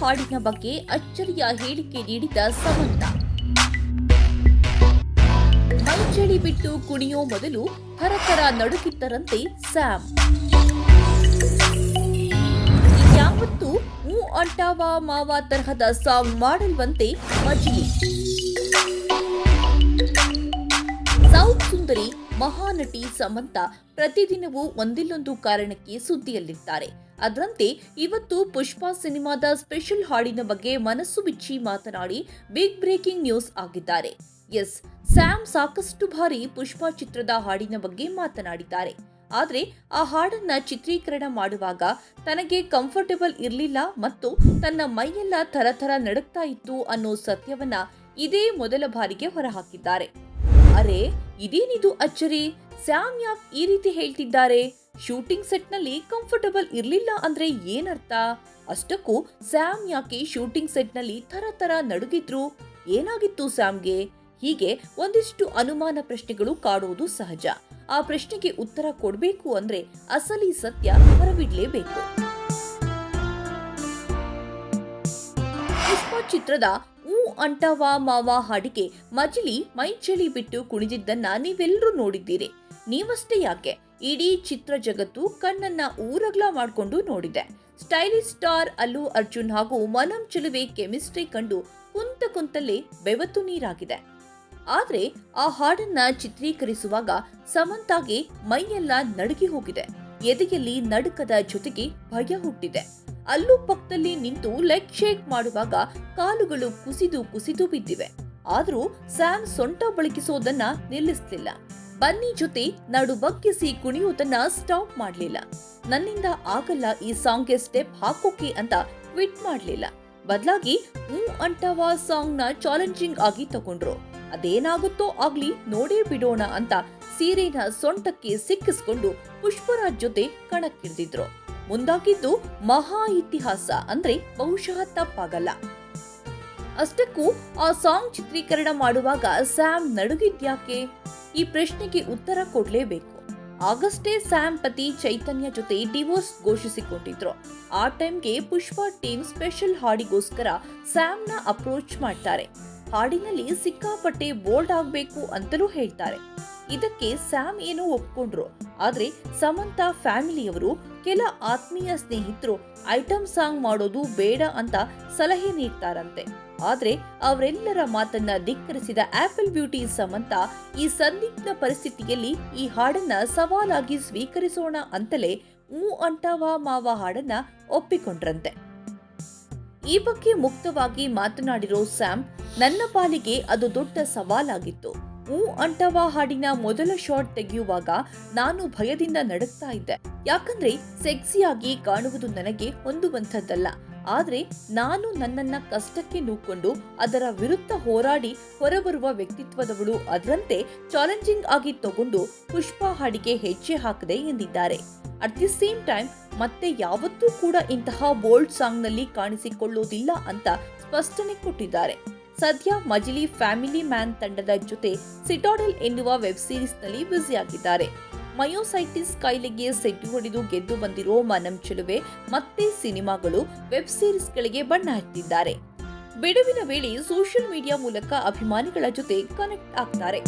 ಹಾಡಿನ ಬಗ್ಗೆ ಅಚ್ಚರಿಯ ಹೇಳಿಕೆ ನೀಡಿದ ಸಮಂತ. ಮೈಚಳಿ ಬಿಟ್ಟು ಕುಣಿಯೋ ಮೊದಲು ಹರಕರ ನಡುಕಿದ್ದರಂತೆ ಸ್ಯಾಮ್. ಯಾವತ್ತೂ ಮೂ ಅಂಟಾವ ಮಾವ ತರಹದ ಸಾಂಗ್ ಮಾಡಲ್ವಂತೆ ಮಜಿಲಿ. ಸೌತ್ ಸುಂದರಿ ಮಹಾನಟಿ ಸಮಂತ ಪ್ರತಿದಿನವೂ ಒಂದಿಲ್ಲೊಂದು ಕಾರಣಕ್ಕೆ ಸುದ್ದಿಯಲ್ಲಿರ್ತಾರೆ. ಅದರಂತೆ ಇವತ್ತು ಪುಷ್ಪಾ ಸಿನಿಮಾದ ಸ್ಪೆಷಲ್ ಹಾಡಿನ ಬಗ್ಗೆ ಮನಸ್ಸು ಬಿಚ್ಚಿ ಮಾತನಾಡಿ ಬಿಗ್ ಬ್ರೇಕಿಂಗ್ ನ್ಯೂಸ್ ಆಗಿದ್ದಾರೆ. ಎಸ್, ಸ್ಯಾಮ್ ಸಾಕಷ್ಟು ಬಾರಿ ಪುಷ್ಪ ಚಿತ್ರದ ಹಾಡಿನ ಬಗ್ಗೆ ಮಾತನಾಡಿದ್ದಾರೆ. ಆದರೆ ಆ ಹಾಡನ್ನ ಚಿತ್ರೀಕರಣ ಮಾಡುವಾಗ ತನಗೆ ಕಂಫರ್ಟಬಲ್ ಇರಲಿಲ್ಲ ಮತ್ತು ತನ್ನ ಮೈಯೆಲ್ಲ ಥರಥರ ನಡುಕ್ತಾ ಇತ್ತು ಅನ್ನೋ ಸತ್ಯವನ್ನ ಇದೇ ಮೊದಲ ಬಾರಿಗೆ ಹೊರಹಾಕಿದ್ದಾರೆ. ಅರೆ, ಇದೇನಿದು ಅಚ್ಚರಿ? ಸ್ಯಾಮ್ ಯಾಕ್ ಈ ರೀತಿ ಹೇಳ್ತಿದ್ದಾರೆ? ಶೂಟಿಂಗ್ ಸೆಟ್ನಲ್ಲಿ ಕಂಫರ್ಟಬಲ್ ಇರ್ಲಿಲ್ಲ ಅಂದ್ರೆ ಏನರ್ಥ? ಅಷ್ಟಕ್ಕೂ ಸ್ಯಾಮ್ ಯಾಕೆ ಶೂಟಿಂಗ್ ಸೆಟ್ನಲ್ಲಿ ತರ ತರ ನಡುಗಿದ್ರು? ಏನಾಗಿತ್ತು ಸ್ಯಾಮ್ಗೆ ಹೀಗೆ ಒಂದಿಷ್ಟು ಅನುಮಾನ ಪ್ರಶ್ನೆಗಳು ಕಾಡುವುದು ಸಹಜ. ಆ ಪ್ರಶ್ನೆಗೆ ಉತ್ತರ ಕೊಡಬೇಕು ಅಂದ್ರೆ ಅಸಲಿ ಸತ್ಯ ಹೊರಬಿಡ್ಲೇಬೇಕು. ಚಿತ್ರದ ಊ ಅಂಟವಾ ಮಾವ ಹಾಡಿಗೆ ಮಜಿಲಿ ಮೈಚಳಿ ಬಿಟ್ಟು ಕುಣಿದಿದ್ದನ್ನ ನೀವೆಲ್ಲರೂ ನೋಡಿದ್ದೀರಿ. ನೀವಷ್ಟೇ ಯಾಕೆ? ಇಡೀ ಚಿತ್ರ ಜಗತ್ತು ಕಣ್ಣನ್ನ ಊರಗ್ಲ ಮಾಡ್ಕೊಂಡು ನೋಡಿದೆ. ಸ್ಟೈಲಿಶ್ ಸ್ಟಾರ್ ಅಲ್ಲು ಅರ್ಜುನ್ ಹಾಗೂ ಮನಂ ಚೆಲುವೆ ಕೆಮಿಸ್ಟ್ರಿ ಕಂಡು ಕುಂತ ಕುಂತಲ್ಲೇ ಬೆವತ್ತು ನೀರಾಗಿದೆ. ಆದ್ರೆ ಆ ಹಾಡನ್ನ ಚಿತ್ರೀಕರಿಸುವಾಗ ಸಮಂತಾಗೆ ಮೈಯೆಲ್ಲ ನಡುಗಿ ಹೋಗಿದೆ. ಎದೆಯಲ್ಲಿ ನಡುಕದ ಜೊತೆಗೆ ಭಯ ಹುಟ್ಟಿದೆ. ಅಲ್ಲೂ ಪಕ್ಕದಲ್ಲಿ ನಿಂತು ಲೆಗ್ ಶೇಕ್ ಮಾಡುವಾಗ ಕಾಲುಗಳು ಕುಸಿದು ಕುಸಿದು ಬಿದ್ದಿವೆ. ಆದರೂ ಸ್ಯಾಮ್ ಸೊಂಟ ಬಳಕಿಸೋದನ್ನ ನಿಲ್ಲಿಸ್ಲಿಲ್ಲ. ಬನ್ನಿ ಜೊತೆ ನಡು ಬಗ್ಗಿಸಿ ಕುಣಿಯೋದನ್ನ ಸ್ಟಾಪ್ ಮಾಡಲಿಲ್ಲ. ನನ್ನಿಂದ ಆಗಲ್ಲ ಈ ಸಾಂಗ್ಗೆ ಸ್ಟೆಪ್ ಹಾಕೋಕೆ ಅಂತ ಟ್ವಿಟ್ ಮಾಡಲಿಲ್ಲ. ಬದಲಾಗಿ ಹ್ಞೂ ಅಂಟವ ಸಾಂಗ್ನ ಚಾಲೆಂಜಿಂಗ್ ಆಗಿ ತಗೊಂಡ್ರು. ಅದೇನಾಗುತ್ತೋ ಆಗ್ಲಿ ನೋಡೇ ಬಿಡೋಣ ಅಂತ ಸೀರೆನ ಸೊಂಟಕ್ಕೆ ಸಿಕ್ಕಿಸ್ಕೊಂಡು ಪುಷ್ಪರಾಜ್ ಜೊತೆ ಕಣಕ್ಕಿಳಿದಿದ್ರು. ಮುಂದಾಗಿದ್ದು ಮಹಾ ಇತಿಹಾಸ ಅಂದ್ರೆ ಬಹುಶಃ ತಪ್ಪಾಗಲ್ಲ. ಅಷ್ಟಕ್ಕೂ ಆ ಸಾಂಗ್ ಚಿತ್ರೀಕರಣ ಮಾಡುವಾಗ ಸ್ಯಾಮ್ ನಡುಗಿದ್ಯಾಕೆ ಈ ಪ್ರಶ್ನೆಗೆ ಉತ್ತರ ಕೊಡಲೇಬೇಕು. ಆಗಸ್ಟೇ ಸ್ಯಾಮ್ ಪತಿ ಚೈತನ್ಯ ಜೊತೆ ಡಿವೋರ್ಸ್ ಘೋಷಿಸಿಕೊಂಡಿದ್ರು. ಆ ಟೈಮ್ಗೆ ಪುಷ್ಪ ಟೀಮ್ ಸ್ಪೆಷಲ್ ಹಾಡಿಗೋಸ್ಕರ ಸ್ಯಾಮ್ನ ಅಪ್ರೋಚ್ ಮಾಡ್ತಾರೆ. ಹಾಡಿನಲ್ಲಿ ಸಿಕ್ಕಾಪಟ್ಟೆ ಬೋಲ್ಡ್ ಆಗ್ಬೇಕು ಅಂತಲೂ ಹೇಳ್ತಾರೆ. ಇದಕ್ಕೆ ಸ್ಯಾಮ್ ಏನೋ ಒಪ್ಕೊಂಡ್ರು. ಆದ್ರೆ ಸಮಂತ ಫ್ಯಾಮಿಲಿಯವರು ಕೆಲ ಆತ್ಮೀಯ ಸ್ನೇಹಿತರು ಐಟಂ ಸಾಂಗ್ ಮಾಡೋದು ಬೇಡ ಅಂತ ಸಲಹೆ ನೀಡ್ತಾರಂತೆ. ಆದ್ರೆ ಅವರೆಲ್ಲರ ಮಾತನ್ನ ಧಿಕ್ಕರಿಸಿದ ಆಪಲ್ ಬ್ಯೂಟಿ ಸಮಂತ ಈ ಸಂದಿಗ್ಧ ಪರಿಸ್ಥಿತಿಯಲ್ಲಿ ಈ ಹಾಡನ್ನ ಸವಾಲಾಗಿ ಸ್ವೀಕರಿಸೋಣ ಅಂತಲೇ ಮೂ ಅಂಟಾವಾ ಮಾವ ಹಾಡನ್ನ ಒಪ್ಪಿಕೊಂಡ್ರಂತೆ. ಈ ಬಗ್ಗೆ ಮುಕ್ತವಾಗಿ ಮಾತನಾಡಿರೋ ಸ್ಯಾಮ್, ನನ್ನ ಪಾಲಿಗೆ ಅದು ದೊಡ್ಡ ಸವಾಲಾಗಿತ್ತು. ಮೂ ಅಂಟವಾ ಹಾಡಿನ ಮೊದಲ ಶಾಟ್ ತೆಗೆಯುವಾಗ ನಾನು ಭಯದಿಂದ ನಡುಕ್ತಾ ಇದ್ದೆ. ಯಾಕಂದ್ರೆ ಸೆಕ್ಸಿಯಾಗಿ ಕಾಣುವುದು ನನಗೆ ಹೊಂದುವಂಥದ್ದಲ್ಲ. ಆದ್ರೆ ನಾನು ನನ್ನನ್ನ ಕಷ್ಟಕ್ಕೆ ನೂಕೊಂಡು ಅದರ ವಿರುದ್ಧ ಹೋರಾಡಿ ಹೊರಬರುವ ವ್ಯಕ್ತಿತ್ವದವಳು ಅದರಂತೆ ಚಾಲೆಂಜಿಂಗ್ ಆಗಿ ತಗೊಂಡು ಪುಷ್ಪಾ ಹಾಡಿಗೆ ಹೆಜ್ಜೆ ಹಾಕದೆ ಎಂದಿದ್ದಾರೆ. ಅಟ್ ದಿ ಸೇಮ್ ಟೈಮ್ ಮತ್ತೆ ಯಾವತ್ತೂ ಕೂಡ ಇಂತಹ ಬೋಲ್ಡ್ ಸಾಂಗ್ನಲ್ಲಿ ಕಾಣಿಸಿಕೊಳ್ಳೋದಿಲ್ಲ ಅಂತ ಸ್ಪಷ್ಟನೆ ಕೊಟ್ಟಿದ್ದಾರೆ. ಸದ್ಯ ಮಜಿಲಿ ಫ್ಯಾಮಿಲಿ ಮ್ಯಾನ್ ತಂಡದ ಜೊತೆ ಸಿಟಾಡೆಲ್ ಎನ್ನುವ ವೆಬ್ ಸೀರೀಸ್ ಸೀರೀಸ್ನಲ್ಲಿ ಬ್ಯುಸಿಯಾಗಿದ್ದಾರೆ. ಮಯೋಸೈಟಿಸ್ ಕಾಯಿಲೆಗೆ ಸೆಡ್ಡು ಹೊಡೆದು ಗೆದ್ದು ಬಂದಿರೋ ಮನಂ ಚೆಲುವೆ, ಮತ್ತೆ ಸಿನಿಮಾಗಳು, ವೆಬ್ ಸೀರೀಸ್ಗಳಿಗೆ ಬಣ್ಣ ಹಚ್ಚಿದ್ದಾರೆ. ಬಿಡುವಿನ ವೇಳೆ ಸೋಷಿಯಲ್ ಮೀಡಿಯಾ ಮೂಲಕ ಅಭಿಮಾನಿಗಳ ಜೊತೆ ಕನೆಕ್ಟ್ ಆಗ್ತಾರೆ.